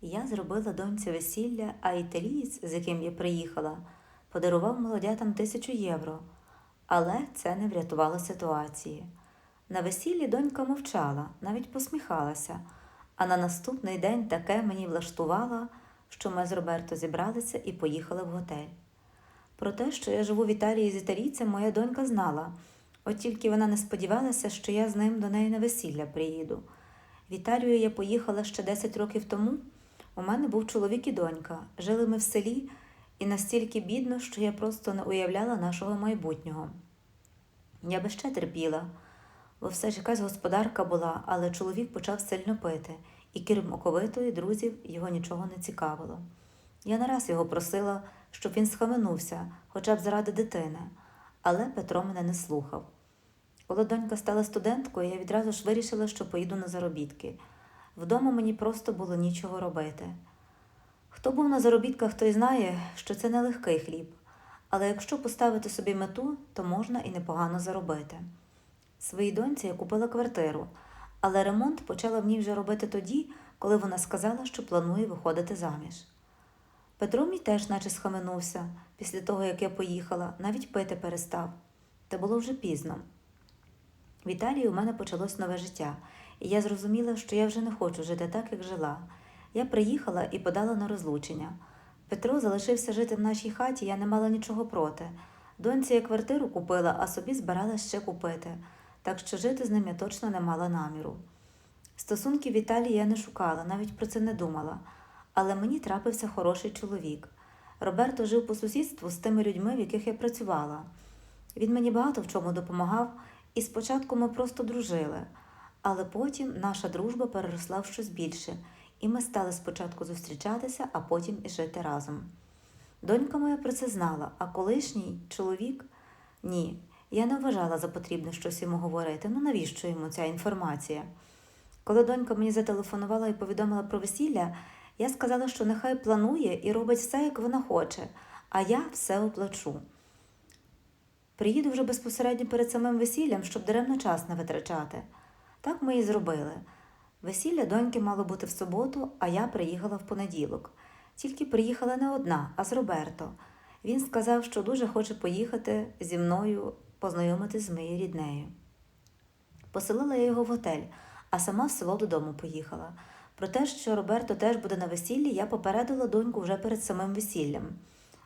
Я зробила доньці весілля, а італієць, з яким я приїхала, подарував молодятам тисячу євро. Але це не врятувало ситуації. На весіллі донька мовчала, навіть посміхалася, а на наступний день таке мені влаштувала, що ми з Роберто зібралися і поїхали в готель. Про те, що я живу в Італії з італійцем, моя донька знала, от тільки вона не сподівалася, що я з ним до неї на весілля приїду. В Італію я поїхала ще 10 років тому. У мене був чоловік і донька. Жили ми в селі і настільки бідно, що я просто не уявляла нашого майбутнього. Я би ще терпіла, бо все ж якась господарка була, але чоловік почав сильно пити, і крім оковитої друзів його нічого не цікавило. Я не раз його просила, щоб він схаменувся, хоча б заради дитини, але Петро мене не слухав. Коли донька стала студенткою, я відразу ж вирішила, що поїду на заробітки. Вдома мені просто було нічого робити. Хто був на заробітках, той знає, що це не легкий хліб, але якщо поставити собі мету, то можна і непогано заробити. Своїй доньці я купила квартиру, але ремонт почала в ній вже робити тоді, коли вона сказала, що планує виходити заміж. Петро мій теж наче схаменувся після того, як я поїхала, навіть пити перестав. Та було вже пізно. В Італії у мене почалось нове життя, і я зрозуміла, що я вже не хочу жити так, як жила. Я приїхала і подала на розлучення. Петро залишився жити в нашій хаті, я не мала нічого проти. Доньці я квартиру купила, а собі збирала ще купити, так що жити з ним я точно не мала наміру. Стосунків в Італії я не шукала, навіть про це не думала, але мені трапився хороший чоловік. Роберто жив по сусідству з тими людьми, в яких я працювала. Він мені багато в чому допомагав, і спочатку ми просто дружили, але потім наша дружба переросла в щось більше, і ми стали спочатку зустрічатися, а потім і жити разом. Донька моя про це знала, а колишній чоловік ні. Я не вважала за потрібне щось йому говорити. Ну навіщо йому ця інформація? Коли донька мені зателефонувала і повідомила про весілля, я сказала, що нехай планує і робить все, як вона хоче, а я все оплачу. Приїду вже безпосередньо перед самим весіллям, щоб даремно час не витрачати. Так ми і зробили. Весілля доньки мало бути в суботу, а я приїхала в понеділок. Тільки приїхала не одна, а з Роберто. Він сказав, що дуже хоче поїхати зі мною познайомитись з моєю ріднею. Поселила я його в готель, а сама в село додому поїхала. Про те, що Роберто теж буде на весіллі, я попередила доньку вже перед самим весіллям.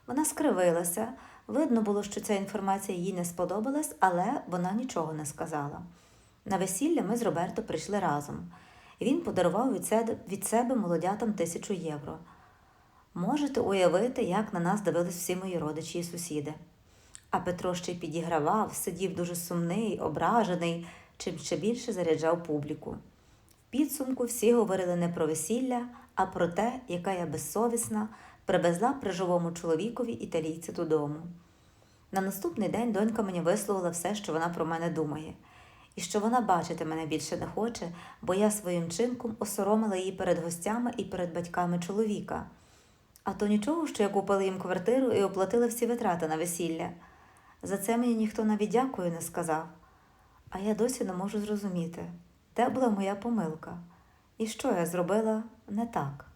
Вона скривилася, видно було, що ця інформація їй не сподобалась, але вона нічого не сказала. На весілля ми з Роберто прийшли разом. Він подарував від себе, молодятам тисячу євро. Можете уявити, як на нас дивились всі мої родичі і сусіди. А Петро ще й підігравав, сидів дуже сумний, ображений, чим ще більше заряджав публіку. В підсумку всі говорили не про весілля, а про те, яка я безсовісна привезла при живому чоловікові італійця додому. На наступний день донька мені висловила все, що вона про мене думає, і що вона бачити мене більше не хоче, бо я своїм чинком осоромила її перед гостями і перед батьками чоловіка. А то нічого, що я купила їм квартиру і оплатила всі витрати на весілля. За це мені ніхто навіть дякую не сказав. А я досі не можу зрозуміти, де була моя помилка і що я зробила не так.